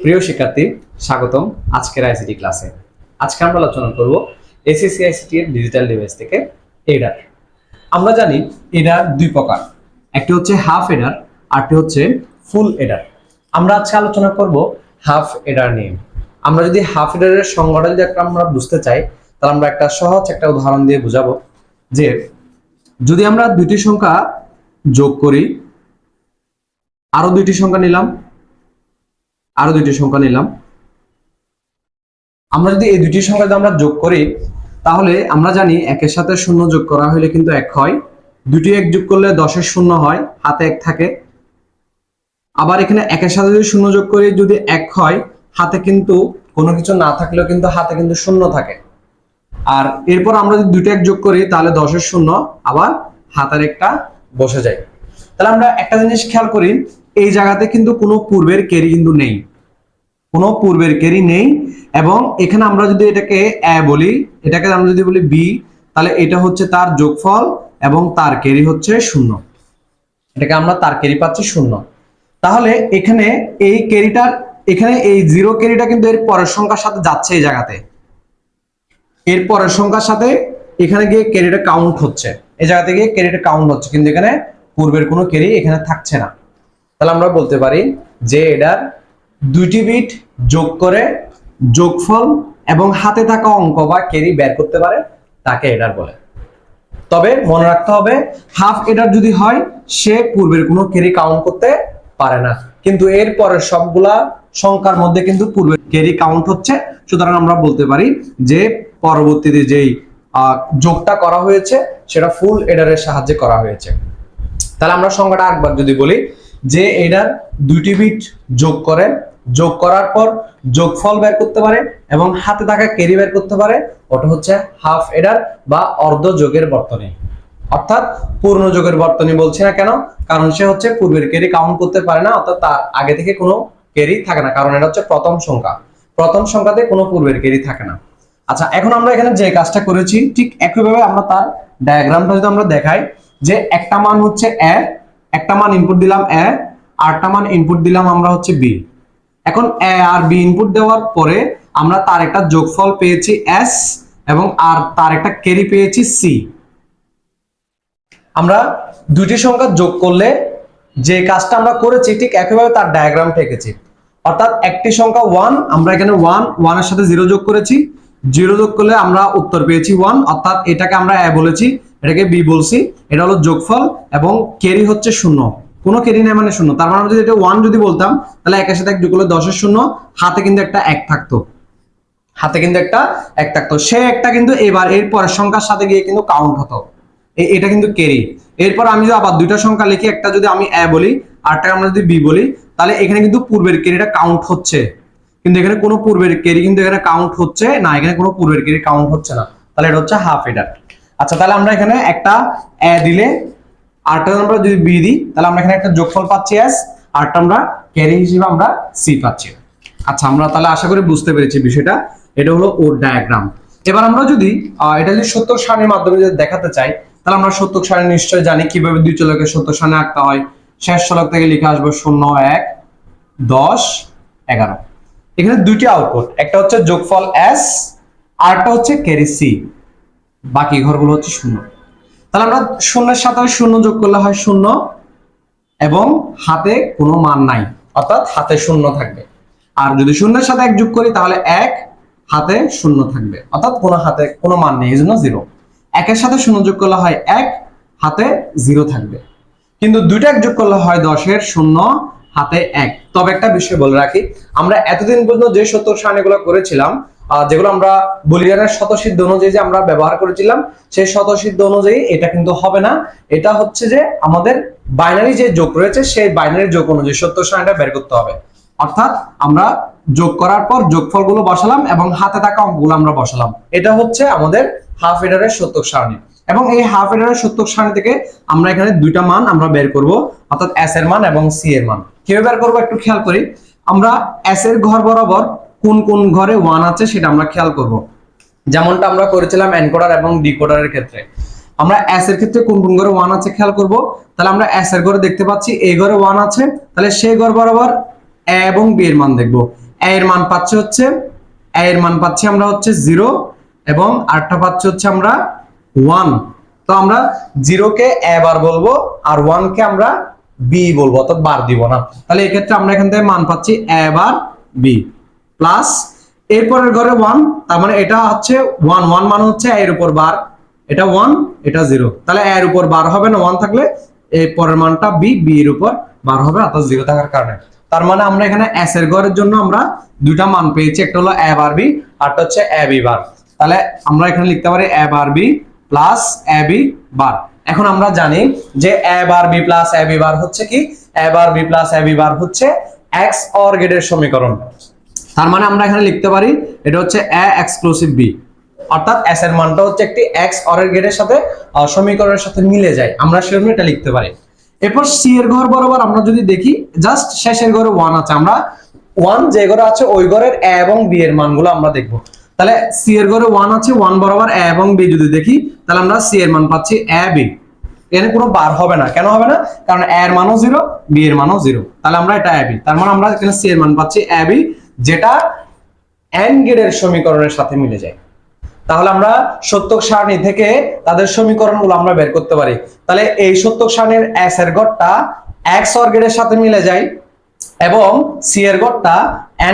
প্রিয় শিক্ষার্থী, স্বাগতম আজকের আইসিটি ক্লাসে আজকে আমরা আলোচনা করব এসএসসি আইসিটি এর ডিজিটাল ডিভাইস থেকে এডার আমরা জানি এডার দুই প্রকার, একটি হচ্ছে হাফ এডার আরটি হচ্ছে ফুল এডার আমরা আজকে আলোচনা করব হাফ এডার নিয়ে। আমরা যদি হাফ এডারের সংজ্ঞাটা যদি একটা আমরা বুঝতে চাই, তাহলে আমরা একটা সহজ একটা উদাহরণ দিয়ে বুঝাবো যে যদি আমরা দুইটি সংখ্যা যোগ করি আরও দুইটি সংখ্যা নিলাম আরও দুইটি সংখ্যা নিলাম। আমরা যদি এই দুইটি সংখ্যা যদি আমরা যোগ করি, তাহলে আমরা জানি একের সাথে শূন্য যোগ করা হলে কিন্তু এক হয়। দুটি এক যোগ করলে দশের শূন্য হয়, হাতে এক থাকে। আবার এখানে একের সাথে যদি শূন্য যোগ করি, যদি এক হয়, হাতে কিন্তু কোনো কিছু না থাকলেও কিন্তু হাতে কিন্তু শূন্য থাকে। আর এরপর আমরা যদি দুটো এক যোগ করি, তাহলে দশের শূন্য, আবার হাতের একটা বসে যায়। তাহলে আমরা একটা জিনিস খেয়াল করি, এই জায়গাতে কিন্তু কোনো পূর্বের কেরি কিন্তু নেই। কোনো পূর্বের কেরি নেই এবং এখানে আমরা যদি এটাকে এ বলি, এটাকে আমরা যদি বলি বি তাহলে এটা হচ্ছে তার যোগফল এবং তার কেরি হচ্ছে শূন্য। এটাকে আমরা তার কেরি পাচ্ছি শূন্য। তাহলে এখানে এই কেরিটার এখানে এই জিরো কেরিটা কিন্তু এর পরের সংখ্যার সাথে যাচ্ছে এই জায়গাতে। এর পরের সংখ্যার সাথে এখানে গিয়ে ক্যারিটা কাউন্ট হচ্ছে। এই জায়গা থেকে ক্যারিটা কাউন্ট হচ্ছে, কিন্তু এখানে পূর্বের কোনো ক্যারি এখানে থাকছে না। তাহলে আমরা বলতে পারি যে এটার দুইটি বিট যোগ করে, যোগফল এবং হাতে থাকা অঙ্ক বা ক্যারি বের করতে পারে, তাকে এডার বলে। তবে মনে রাখতে হবে, হাফ এডার যদি হয়, সে পূর্বের কোনো ক্যারি কাউন্ট করতে পারে না। কিন্তু এর পরের সবগুলা সংখ্যার মধ্যে কিন্তু পূর্বের ক্যারি কাউন্ট হচ্ছে। সুতরাং আমরা বলতে পারি যে, পরবর্তীতে যেই যোগটা করা হয়েছে, সেটা ফুল এডারের সাহায্যে করা হয়েছে। তাহলে আমরা সংখ্যাটা একবার যদি বলি, যে এডার দুইটি বিট যোগ করে যোগ করার পর যোগফল বের করতে পারে এবং হাতে থাকা ক্যারি বের করতে পারে। ওটা হচ্ছে হাফ এডার বা অর্ধ যোগের বর্তনী। অর্থাৎ পূর্ণ যোগের বর্তনী বলছি না কেন? কারণ সে হচ্ছে পূর্বের ক্যারি কাউন্ট করতে পারে না, অর্থাৎ তার আগে থেকে কোনো ক্যারি থাকে না। কারণ এটা হচ্ছে প্রথম সংখ্যা। প্রথম সংখ্যাতে কোনো পূর্বের ক্যারি থাকে না। আচ্ছা এখন আমরা এখানে যে কাজটা করেছি, ঠিক একইভাবে আমরা তার ডায়াগ্রামটা যদি আমরা দেখাই, যে একটা মান হচ্ছে এ একটা মান ইনপুট দিলাম এ আরটা মান ইনপুট দিলাম আমরা হচ্ছে বি এখন এ আর বি ইনপুট দেওয়ার পরে আমরা তার একটা যোগফল পেয়েছি এস এবং আর তার একটা ক্যারি পেয়েছি সি আমরা দুটি সংখ্যা যোগ করলে যে কাজটা আমরা করেছি, ঠিক একইভাবে তার ডায়াগ্রাম এঁকেছি অর্থাৎ একটি সংখ্যা ওয়ান আমরা এখানে ওয়ান ওয়ানের সাথে জিরো যোগ করেছি। জিরো যোগ করলে আমরা উত্তর পেয়েছি ওয়ান অর্থাৎ এটাকে আমরা এ বলেছি, এটাকে বি বলছি, এটা হলো যোগফল এবং কেরি হচ্ছে শূন্য। কোনো কেরি নেই মানে শূন্য। তার মানে যদি এটা ওয়ান যদি বলতাম, তাহলে একের সাথে এক যোগ দশের শূন্য, হাতে কিন্তু একটা এক থাকতো। হাতে কিন্তু একটা এক থাকতো। সে একটা কিন্তু এবার এর পরের সংখ্যার সাথে গিয়ে কিন্তু কাউন্ট হতো। এটা কিন্তু কেরি এরপর আমি যদি আবার দুইটা সংখ্যা লিখি, একটা যদি আমি এ বলি আরটা আমরা যদি বি বলি, তাহলে এখানে কিন্তু পূর্বের কেরিটা কাউন্ট হচ্ছে। কিন্তু এখানে কোনো পূর্বের কেরি কিন্তু এখানে কাউন্ট হচ্ছে না, এখানে কোনো পূর্বের কেরি কাউন্ট হচ্ছে না। তাহলে এটা হচ্ছে হাফ এডার আচ্ছা তাহলে আমরা এখানে একটা এ দিলে আরটা আমরা যদি বি দিই, তাহলে আমরা এখানে একটা যোগফল পাচ্ছি এস আরটা আমরা ক্যারি হিসেবে আমরা সি পাচ্ছি। আচ্ছা আমরা তাহলে আশা করি বুঝতে পেরেছি বিষয়টা। এটা হলো ওর ডায়াগ্রাম এবার আমরা যদি এটা যদি সত্য সারণীর মাধ্যমে যদি দেখাতে চাই, তাহলে আমরা সত্য সারণী নিশ্চয়ই জানি কীভাবে দুই চলকে সত্য সারণী আঁকতে হয়। শেষ চলক থেকে লিখে আসব শূন্য, এক, দশ, এগারো। এখানে দুইটি আউটপুট একটা হচ্ছে যোগফল এস আরটা হচ্ছে ক্যারি সি বাকি ঘরগুলো হচ্ছে শূন্য। তাহলে আমরা শূন্যের সাথে শূন্য যোগ করলে হয় শূন্য এবং হাতে কোনো মান নাই, অর্থাৎ হাতে শূন্য থাকবে। আর যদি শূন্যের সাথে এক যোগ করি, তাহলে এক হাতে শূন্য থাকবে, অর্থাৎ কোনো হাতে কোনো মান নেই, এই জন্য জিরো একের সাথে শূন্য যোগ করলে হয় এক, হাতে জিরো থাকবে। কিন্তু দুইটা এক যোগ করলে হয় দশের, শূন্য, হাতে এক। তবে একটা বিষয় বলে রাখি, আমরা এতদিন পর্যন্ত যে সত্তর সারণীগুলো করেছিলাম যেগুলো আমরা বলিয়ানের শতসিদ্ধ অনুযায়ী যে আমরা ব্যবহার করেছিলাম, সেই শতসিদ্ধ অনুযায়ী এটা কিন্তু হবে না। এটা হচ্ছে যে আমাদের বাইনারি যে যোগ রয়েছে, সেই বাইনারি যোগ অনুযায়ী সত্তর সারণীটা বের করতে হবে। অর্থাৎ আমরা যোগ করার পর যোগফলগুলো বসালাম এবং হাতে থাকা অঙ্কগুলো আমরা বসালাম। এটা হচ্ছে আমাদের হাফ এডারের সত্যক সারণী এবং এই হাফ এডারের সত্যক সারণী থেকে আমরা এখানে দুইটা মান আমরা বের করব, অর্থাৎ এস এর মান এবং সি এর মান। কীভাবে বের করব একটু খেয়াল করি? আমরা এস এর ঘর বরাবর কোন কোন ঘরে ওয়ান আছে সেটা আমরা খেয়াল করব। যেমনটা আমরা করেছিলাম এনকোডার এবং ডিকোডারের ক্ষেত্রে। আমরা এস এর ক্ষেত্রে কোন কোন ঘরে ওয়ান আছে খেয়াল করব। তাহলে আমরা এস এর ঘরে দেখতে পাচ্ছি এই ঘরে ওয়ান আছে। তাহলে সেই ঘর বরাবর এ এবং বি এর মান দেখব। এ এর মান পাচ্ছি হচ্ছে এ এর মান পাচ্ছি আমরা হচ্ছে জিরো এবং আরটা পাচ্ছি হচ্ছে আমরা ওয়ান তো আমরা জিরোকে এ বার বলব আর ওয়ানকে আমরা বি বলব, অর্থাৎ বার দিব না। তাহলে এক্ষেত্রে আমরা এখান থেকে মান পাচ্ছি এ বার বি প্লাস এরপরের ঘরে ওয়ান তার মানে এটা হচ্ছে ওয়ান ওয়ান মানে হচ্ছে এর উপর বার। এটা ওয়ান এটা জিরো তাহলে এর উপর বার হবে না ওয়ান থাকলে এই পরের মানটা বি বি এর উপর বার হবে, অর্থাৎ জিরো থাকার কারণে। তার মানে আমরা এখানে এস এর ঘরের জন্য আমরা দুইটা মান পেয়েছি, একটা হলো এ বার বি আরটা হচ্ছে এ বি বার। তাহলে আমরা এখানে লিখতে পারি A bar B plus A B bar. এখন আমরা জানি যে A bar B plus A B bar হচ্ছে কি? A bar B plus A B bar হচ্ছে এক্স অর গেটের সমীকরণ। তার মানে আমরা এখানে লিখতে পারি, এটা হচ্ছে এ এক্সক্লুসিভ বি অর্থাৎ এস এর মানটা হচ্ছে একটি এক্স অর এর গেটের সাথে সমীকরণের সাথে মিলে যায়। আমরা সেরকম এটা লিখতে পারি। এরপর সি এর ঘর বরাবর আমরা যদি দেখি জাস্ট শেষের ঘরে ওয়ান আছে। আমরা ওয়ান যে ঘরে আছে, ওই ঘরের এ এবং বি এর মানগুলো আমরা দেখব। তাহলে সি এর ঘরে ওয়ান আছে ওয়ান বরাবর এ এবং বি যদি দেখি, তাহলে আমরা সি এর মান পাচ্ছি এ বি এখানে কোনো বার হবে না। কেন হবে না? কারণ এ এর মানও জিরো বি এর মানও জিরো তাহলে আমরা এটা এবি তার মানে আমরা এখানে সি এর মান পাচ্ছি এবি যেটা গেটের সমীকরণের সাথে মিলে যায়। তাহলে আমরা সত্যক সারণী থেকে তাদের সমীকরণগুলো আমরা বের করতে পারি। তাহলে এই সত্যক সারণীর এস এর গড়টা এক্স অর গেটের সাথে মিলে যায় এবং সি এর গড়টা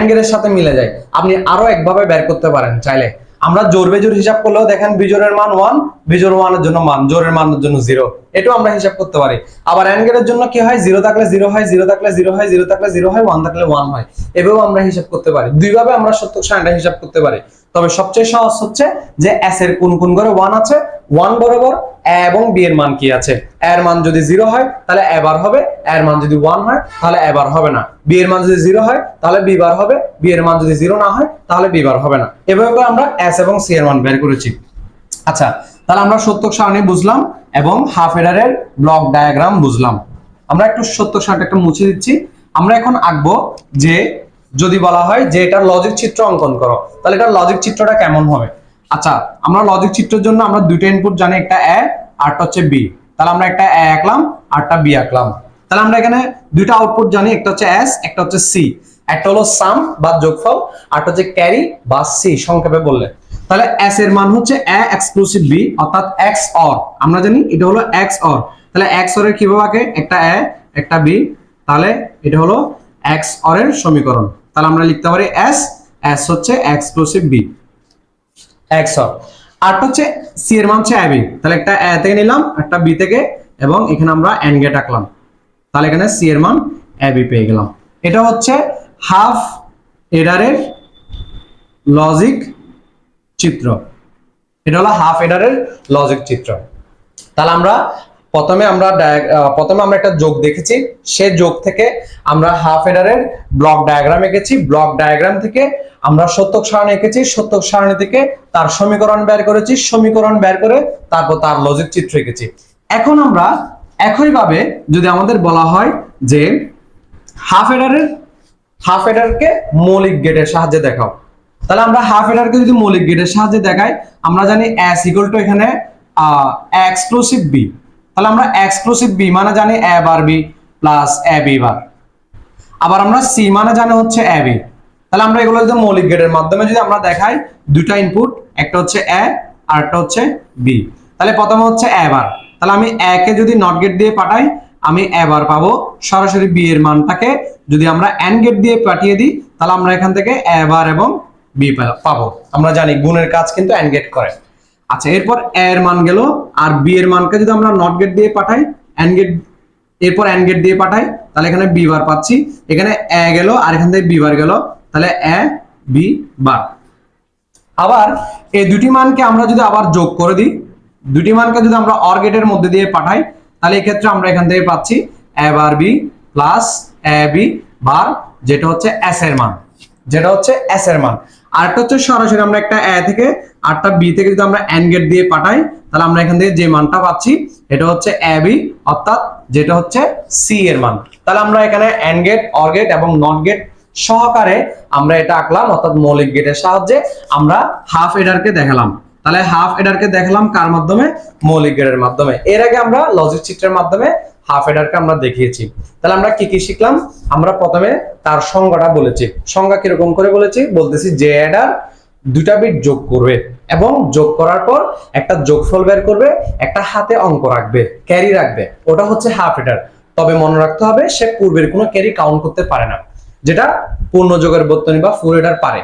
গেটের সাথে মিলে যায়। আপনি আরও একভাবে বের করতে পারেন চাইলে। আমরা জোর বেজোর হিসাব করলেও দেখেন বিজোরের মান ওয়ান বিজোর ওয়ানের জন্য মান, জোরের মানের জন্য জিরো এটাও আমরা হিসাব করতে পারি। আবার এন গেটের জন্য কি হয়? জিরো থাকলে জিরো হয় জিরো থাকলে জিরো হয় জিরো থাকলে জিরো হয় ওয়ান থাকলে ওয়ান হয়। এভাবেও আমরা হিসাব করতে পারি। দুইভাবে আমরা সত্য সারণীটা হিসাব করতে পারি। তবে সবচেয়ে সহজ হচ্ছে যে এস এর কোন কোন করে ওয়ান আছে? ওয়ান বরাবর এবং বি এর মান কি আছে? এর মান যদি জিরো হয়, তাহলে এ বার হবে। এর মান যদি ওয়ান হয়, তাহলে এ বার হবে না। বি এর মান যদি জিরো হয়, তাহলে বি বার হবে। বি এর মান যদি জিরো না হয়, তাহলে বি বার হবে না। এভাবে আমরা এস এবং সি এর মান বের করেছি। আচ্ছা তাহলে আমরা সত্যক সারণী বুঝলাম এবং হাফ এডারের ব্লক ডায়াগ্রাম বুঝলাম। আমরা একটু সত্যক সারণীটা একটু মুছে দিচ্ছি। আমরা এখন আঁকবো যে যদি বলা হয় যে এটার লজিক চিত্র অঙ্কন করো, তাহলে এটার লজিক চিত্রটা কেমন হবে? আচ্ছা আমরা লজিক চিত্রের জন্য আমরা দুইটা ইনপুট জানি, একটা এ আরটা হচ্ছে বি তাহলে আমরা একটা এ আঁকলাম আরটা বি আঁকলাম। তাহলে আমরা এখানে দুইটা আউটপুট জানি, একটা হচ্ছে এস একটা হচ্ছে সি একটা হলো সাম বা যোগফল আরটা হচ্ছে ক্যারি বা সি সংক্ষেপে বললে। তাহলে এস এর মান হচ্ছে এ এক্সক্লুসিভ বি অর্থাৎ এক্স অর আমরা জানি এটা হলো এক্স অর তাহলে এক্স অর এর কীভাবে আঁকে? একটা এ একটা বি তাহলে এটা হলো এক্স অর এর সমীকরণ। তাহলে আমরা লিখতে পারি এস এস হচ্ছে এক্সক্লুসিভ বি এক্স আরটা হচ্ছে সি এর মান হচ্ছে এবি তাহলে একটা এ থেকে নিলাম, একটা বি থেকে, এবং এখানে আমরা এন গেট আঁকলাম। তাহলে এখানে সি এর মান এবি পেয়ে গেলাম। এটা হচ্ছে হাফ এডারের লজিক চিত্র। এটা হলো হাফ এডারের লজিক চিত্র। তাহলে আমরা প্রথমে আমরা প্রথমে আমরা একটা যোগ দেখেছি। সে যোগ থেকে আমরা হাফ এডারের ব্লক ডায়াগ্রাম এঁকেছি। ব্লক ডায়াগ্রাম থেকে আমরা সত্যক সারণী এঁকেছি। সত্যক সারণী থেকে তার সমীকরণ বের করেছি। সমীকরণ বের করে তারপর তার লজিক চিত্র এঁকেছি। এখন আমরা একইভাবে যদি আমাদের বলা হয় যে হাফ এডারের হাফ এডারকে মৌলিক গেটের সাহায্যে দেখাও। তাহলে আমরা হাফ এডারকে যদি মৌলিক গেটের সাহায্যে দেখাই, আমরা জানি এস ইকুয়াল টু এখানে এক্সক্লুসিভ বি তাহলে আমরা এক্সক্লুসিভ বি মানে জানি A bar B plus A B bar আবার আমরা সি মানে জানি হচ্ছে এ বি তাহলে আমরা এগুলো যদি মৌলিক গেটের মাধ্যমে যদি আমরা দেখাই দুটা ইনপুট একটা হচ্ছে এ আর একটা হচ্ছে বি তাহলে প্রথমে হচ্ছে এ বার তাহলে আমি এ কে যদি নট গেট দিয়ে পাঠাই, আমি এ বার পাবো। সরাসরি বি এর মানটাকে যদি আমরা এন গেট দিয়ে পাঠিয়ে দিই, তাহলে আমরা এখান থেকে এ বার এবং বি পাবো। আমরা জানি গুণের কাজ কিন্তু এন গেট করে। আচ্ছা এরপর এ এর মান গেল আর বি এর মানকে যদি আমরা নট গেট দিয়ে পাঠাই এন গেট এরপর এন গেট দিয়ে পাঠাই, তাহলে এখানে বি বার পাচ্ছি। এখানে এ গেল আর এখান থেকে বি বার গেল। তাহলে এ বি বার। আবার এই দুটি মানকে আমরা যদি আবার যোগ করে দিই, দুটি মানকে যদি আমরা অর গেটের মধ্যে দিয়ে পাঠাই, তাহলে এই ক্ষেত্রে আমরা এখান থেকে পাচ্ছি A bar B plus A B bar, যেটা হচ্ছে এস এর মান। যেটা হচ্ছে এস এর মান। আরেকটা হচ্ছে সরাসরি আমরা একটা এ থেকে আরটা বি থেকে যদি আমরা এন গেট দিয়ে পাঠাই, তাহলে আমরা এখান থেকে যে মানটা পাচ্ছি, এটা হচ্ছে এ বি অর্থাৎ যেটা হচ্ছে সি এর মান। তাহলে আমরা এখানে এন গেট অর গেট এবং নট গেট সহকারে আমরা এটা আঁকলাম, অর্থাৎ মৌলিক গেটের সাহায্যে আমরা হাফ এডারকে দেখালাম। তাহলে হাফ এডারকে দেখালাম কার মাধ্যমে? মৌলিক গেটের মাধ্যমে। এর আগে আমরা লজিক চিত্রের মাধ্যমে হাফ এডারকে আমরা দেখিয়েছি। তাহলে আমরা কি কি শিখলাম? আমরা প্রথমে তার সংজ্ঞাটা বলেছি। সংজ্ঞা কীরকম করে বলেছি? বলতেছি যে এডার দুটা বিট যোগ করবে এবং যোগ করার পর একটা যোগফল বের করবে, একটা হাতে অঙ্ক রাখবে ক্যারি রাখবে। ওটা হচ্ছে হাফ এডার তবে মনে রাখতে হবে, সে পূর্বের কোনো ক্যারি কাউন্ট করতে পারে না, যেটা পূর্ণ যোগের বর্তনী বা ফুল এডার পারে।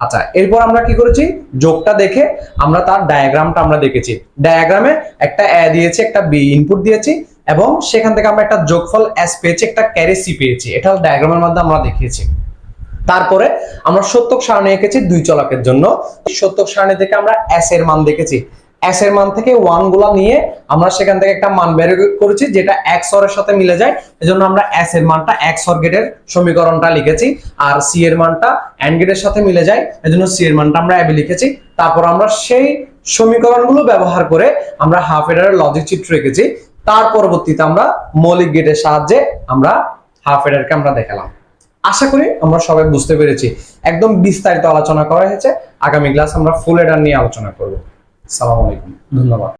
আচ্ছা এরপর আমরা কি করেছি? যোগটা দেখে আমরা তার ডায়াগ্রামটা আমরা দেখেছি। ডায়াগ্রামে একটা এ দিয়েছি, একটা বি ইনপুট দিয়েছি। এবং সেখান থেকে আমরা একটা যোগফল এস পেয়েছি, একটা ক্যারি সি পেয়েছি। এটা ডায়াগ্রামের মধ্যে আমরা দেখিয়েছি। তারপরে আমরা সত্যক সারণী এঁকেছি দুই চলকের জন্য। সত্যক সারণী থেকে আমরা এস এর মান দেখেছি। এস এর মান থেকে ওয়ানগুলা নিয়ে আমরা সেখান থেকে একটা মান বের করেছি, যেটা এক্সের সাথে মিলে যায়। এজন্য আমরা এস এর মানটা এক্স অর গেটের সমীকরণটা লিখেছি আর সি এর মানটা অ্যান্ড গেটের সাথে মিলে যায়। এজন্য সি এর মানটা আমরা এবি লিখেছি। তারপর আমরা সেই সমীকরণগুলো ব্যবহার করে আমরা হাফ এডারের লজিক চিত্র রেখেছি তার পরবর্তীতে আমরা মৌলিক গেটের সাহায্যে আমরা হাফ এডারকে আমরা দেখালাম। আশা করি আমরা সবাই বুঝতে পেরেছি। একদম বিস্তারিত আলোচনা করা হয়েছে। আগামী ক্লাস আমরা ফুল এডার নিয়ে আলোচনা করব। সালাম আলাইকুম। ধন্যবাদ।